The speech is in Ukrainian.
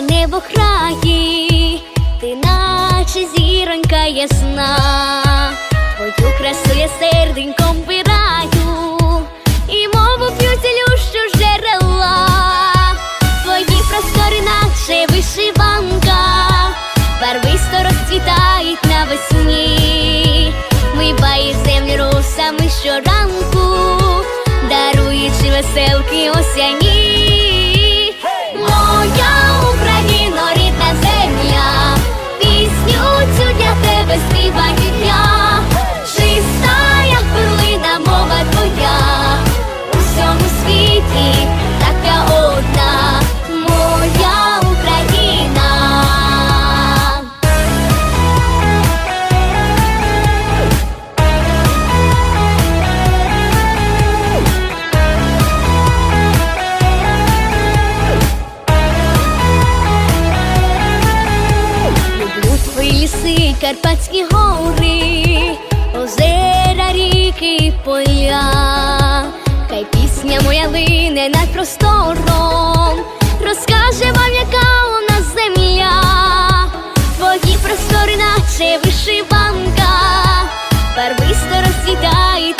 небокраї, ти наче зіронька ясна, твою красу я серденьком пираю, і мову п'ю цілющу джерела, твої простори, наче вишиванка, барвисто розцвітають навесні, миває землю росами щоранку, даруючи веселки осяні. Карпатські гори, озера, ріки, поля. Хай пісня моя лине над простором, розкаже вам, яка у нас земля, твої простори, наче вишиванка, барвисто розцвітає.